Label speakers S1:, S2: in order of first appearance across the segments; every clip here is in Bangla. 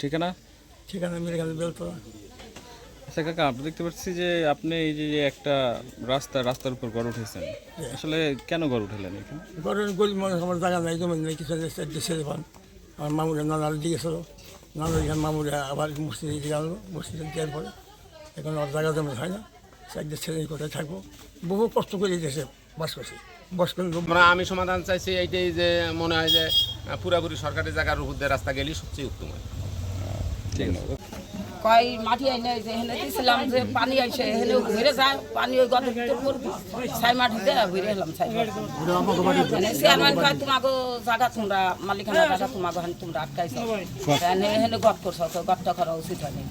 S1: ঠিকানা?
S2: ঠিকানা মেরে গেছে বেলতলা।
S1: আচ্ছা কাকা আমরা দেখতে পাচ্ছি যে আপনি এই যে একটা রাস্তা রাস্তার উপর গড় উঠেছেন। আসলে কেন গড় উঠালেন এখানে?
S2: ঘরের গরিব মানুষ আমার জায়গা নাই জমি নেই কিছু ছেলে পান আমার মামুরা নানার দিকে ছিল। নানার এখানে মামুরা আবার মসজিদে দিকে আনলো মসজিদে দেওয়ার পরে। এখন আর জায়গা জমি হয় না চারটে ছেলে কোথায় থাকব? বহু কষ্ট করে দেশে বাস করছি। বাস করে
S3: আমরা আমি সমাধান চাইছি এইটাই যে মনে হয় যে পুরাপুরি সরকারি জায়গার উপর দিয়ে রাস্তা গেলেই সবচেয়ে উত্তম হয়।
S4: কয় মাটি আইনে হেনে দিছিলাম যে পানি আইসে হেনে ঘুরে যায় পানি ওই গত ভিতর করবি ছাই মাটিতে ঘুরে এলাম ছাই মানে চেয়ারম্যান কয় তোমাকে জায়গা তোমরা মালিকানা জায়গা তোমাকে হেন তোমরা আটকাইছো। হেনে হেনে গট করছ তো গটটা করা উচিত হয়নি।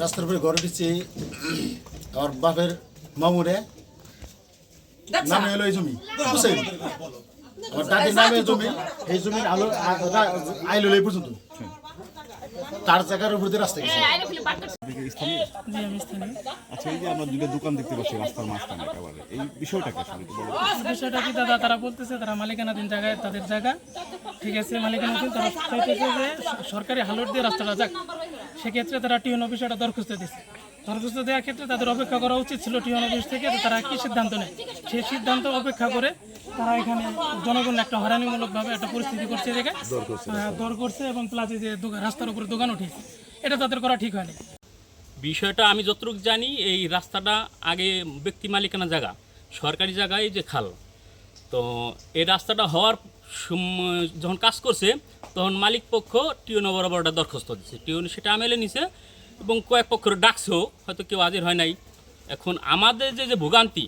S5: রাস্তার উপরে আমার বাপের মামুরে। নামে এলো এই জমি। দাদির নামে জমি এই জমির আলো আইলো পর্যন্ত। তার জায়গার উপর দিয়ে রাস্তা গেছে।
S6: আচ্ছা এই যে আমরা দুটো দোকান দেখতে পাচ্ছি রাস্তার মাঝখানে একেবারে। এই বিষয়টা কি আসলে একটু বলো
S7: বিষয়টা কি দাদা? তারা বলতেছে তারা মালিকানাধীন জায়গায় তাদের জায়গা। ঠিক আছে মালিকানাধীন তারা চাইতেছে যে সরকারি হালট দিয়ে রাস্তাটা যাক। সেক্ষেত্রে তারা টিউন অফিসে একটা দরখাস্ত দিচ্ছে দরখাস্ত দেওয়ার ক্ষেত্রে তাদের অপেক্ষা করা উচিত ছিল টিউন অফিস থেকে তারা কী সিদ্ধান্ত নেয়। সেই সিদ্ধান্ত অপেক্ষা করে তারা এখানে জনগণ একটা হয়রানিমূলকভাবে একটা পরিস্থিতি করছে দেখে দর করছে। এবং প্লাসে যে রাস্তার উপরে দোকান উঠিয়েছে এটা তাদের করা ঠিক হয়নি।
S8: বিষয়টা আমি যতটুকু জানি এই রাস্তাটা আগে ব্যক্তি মালিকানা জায়গা সরকারি জায়গায় যে খাল। তো এই রাস্তাটা হওয়ার যখন কাজ করছে তখন মালিক পক্ষ টিউনো বরাবর একটা দরখাস্ত দিচ্ছে। টিউন সেটা আমেলে নিছে। এবং কয়েক পক্ষের ডাকছেও হয়তো কেউ হাজির হয় নাই এখন আমাদের যে যে ভোগান্তি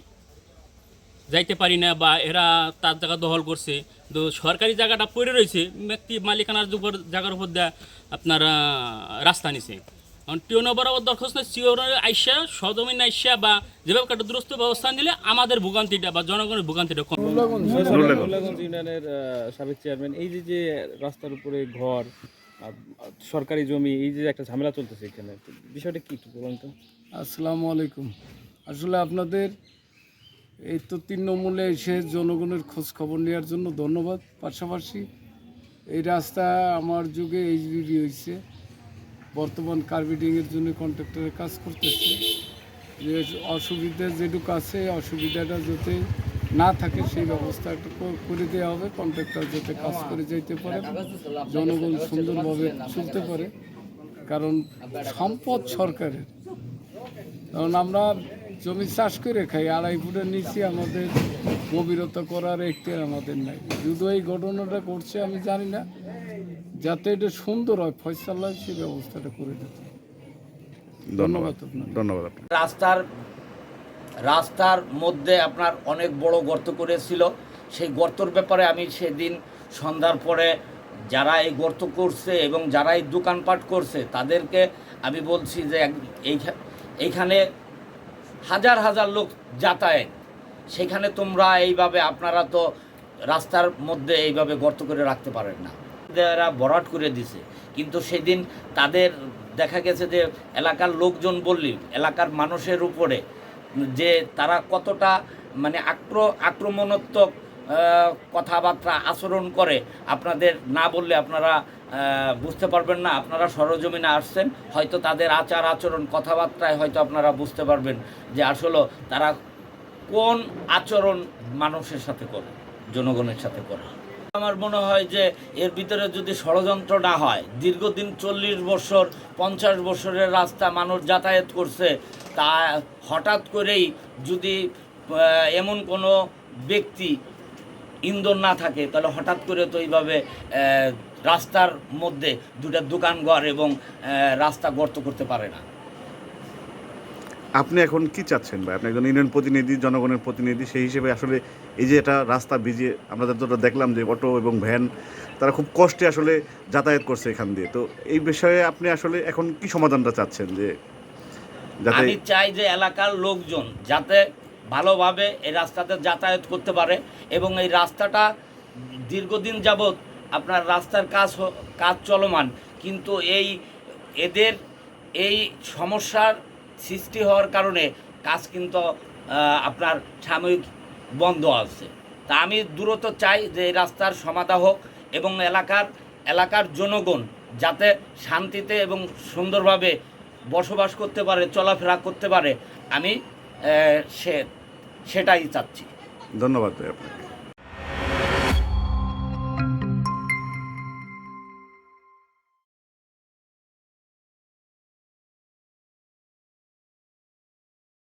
S8: যাইতে পারি না বা এরা তার জায়গা দখল করছে তো সরকারি জায়গাটা পড়ে রয়েছে ব্যক্তি মালিকানার উপর জায়গার উপর দেয়া আপনার রাস্তা নিছে কারণ টিওনো বরাবর দরখাস্ত সিওর আইসা সদমিন আইসা বা যেভাবে একটা দুরস্ত ব্যবস্থা নিলে আমাদের ভোগান্তিটা বা জনগণের ভোগান্তিটা কম
S1: ইউনিয়নের সাবেক চেয়ারম্যান এই যে যে রাস্তার উপরে ঘর সরকারি জমি, এই যে একটা ঝামেলা চলতেছে এখানে, বিষয়টা কি একটু বলুন তো?
S9: আসসালামু আলাইকুম। আসলে আপনাদের এই তো নম্বরে এসে জনগণের খোঁজ খবর নেওয়ার জন্য ধন্যবাদ। পাশাপাশি এই রাস্তা আমার যুগে এইচবিডি হয়েছে বর্তমান কার্বিডিংয়ের জন্য কন্ট্রাক্টরের কাজ করতেছে। যে অসুবিধা যেটুকু আছে, অসুবিধাটা যাতে না থাকে সেই ব্যবস্থা একটু করে দেওয়া হবে। কন্ট্রাক্টর যাতে কাজ করে যেতে পারে জনগণ সুন্দরভাবে চলতে পারে। কারণ সম্পদ সরকারের। কারণ আমরা জমি চাষ করে খাই আড়াই ফুটের নিচে আমাদের গভীরতা করার একটি আমাদের নাই। যদিও এই ঘটনাটা করছে আমি জানি না। যাতে এটা সুন্দর হয় ফয়সাল্লা সেই ব্যবস্থাটা করে দিতে। ধন্যবাদ।
S6: ধন্যবাদ
S10: রাস্তার রাস্তার মধ্যে আপনার অনেক বড় গর্ত করেছিল। সেই গর্তর ব্যাপারে আমি সেদিন সন্ধ্যার পরে যারা এই গর্ত করছে এবং যারা এই দোকানপাট করছে, তাদেরকে আমি বলছি যে এইখানে হাজার হাজার লোক যাতায়াত। সেখানে তোমরা এইভাবে আপনারা তো রাস্তার মধ্যে এইভাবে গর্ত করে রাখতে পারেন না। এরা ভরাট করে দিছে। কিন্তু সেদিন তাদের দেখা গেছে যে এলাকার লোকজন বললি, এলাকার মানুষের উপরে যে তারা কতটা মানে আক্র, আক্রমণাত্মক কথাবার্তা আচরণ করে, আপনাদের না বললে আপনারা বুঝতে পারবেন না, আপনারা সরজমিনে আসছেন, হয়তো তাদের আচার আচরণ, কথাবার্তায় হয়তো আপনারা বুঝতে পারবেন যে আসলে তারা কোন আচরণ মানুষের সাথে করে, জনগণের সাথে করে। আমার মনে হয় যে এর ভিতরে যদি ষড়যন্ত্র না হয়, দীর্ঘদিন চল্লিশ বছর, পঞ্চাশ বছরের রাস্তা মানুষ যাতায়াত করছে, তা হঠাৎ করেই যদি এমন কোনো ব্যক্তি ইন্ধন না থাকে, তাহলে হঠাৎ করে তো এইভাবে রাস্তার মধ্যে দুটা দোকান ঘর এবং রাস্তা গর্ত করতে পারে না।
S6: আপনি এখন কি চাচ্ছেন ভাই? আপনি একজন ইউনিয়ন প্রতিনিধি, জনগণের প্রতিনিধি, সেই হিসেবে আসলে এই যে এটা রাস্তা ভিজিয়ে আমরা যতটা দেখলাম যে অটো এবং ভ্যান, তারা খুব কষ্টে আসলে যাতায়াত করছে এখান দিয়ে। তো এই বিষয়ে আপনি আসলে এখন কি সমাধানটা চাচ্ছেন যে
S10: আমি চাই যে এলাকার লোকজন যাতে ভালোভাবে এই রাস্তাতে যাতায়াত করতে পারে এবং এই রাস্তাটা দীর্ঘদিন যাবৎ আপনার রাস্তার কাজ কাজ চলমান। কিন্তু এই এদের এই সমস্যার সৃষ্টি হওয়ার কারণে কাজ কিন্তু আপনার সাময়িক বন্ধ আছে। তা আমি দ্রুত চাই যে এই রাস্তার সমাধা হোক এবং এলাকার এলাকার জনগণ যাতে শান্তিতে এবং সুন্দরভাবে বসবাস করতে পারে, চলাফেরা করতে পারে, আমি সে, সেটাই চাচ্ছি।
S6: ধন্যবাদ ভাই আপনাকে।